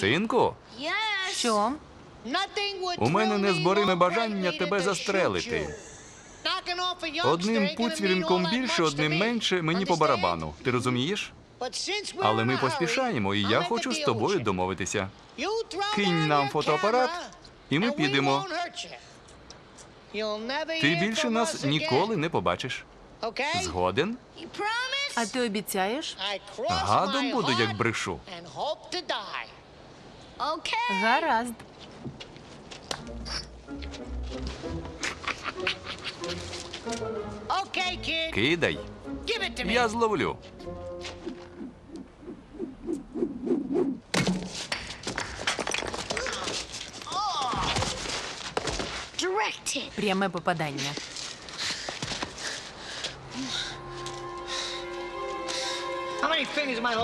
Синку, Що? у мене незбориме бажання тебе застрелити. Одним пуцвірінком більше, одним менше мені по барабану. Ти розумієш? Але ми поспішаємо, і я хочу з тобою домовитися. Кинь нам фотоапарат, і ми підемо. Ти більше нас ніколи не побачиш. Згоден? А ти обіцяєш? Гадом буду, як брешу. Гаразд. Кидай. Я зловлю. Пряме попадання.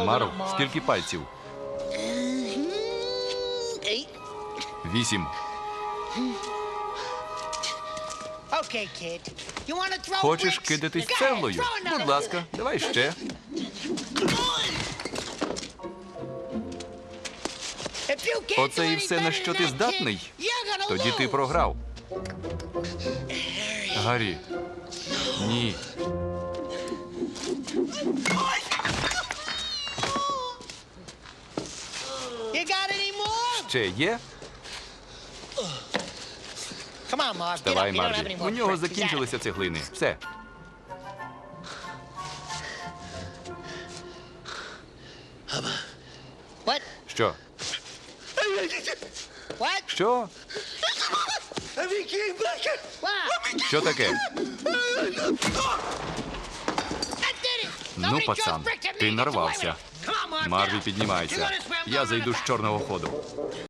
Мару, скільки пальців? Вісім. Хочеш кидатись цеглою? Будь ласка, давай ще. Оце і все, на що ти здатний? Тоді ти програв. Гаррі. Ні. Ще є? Давай. У нього закінчилися цеглини. Все. Що? Що? Що таке? Ну, пацан, ти нарвався. Марві, піднімайся. Я зайду з чорного ходу.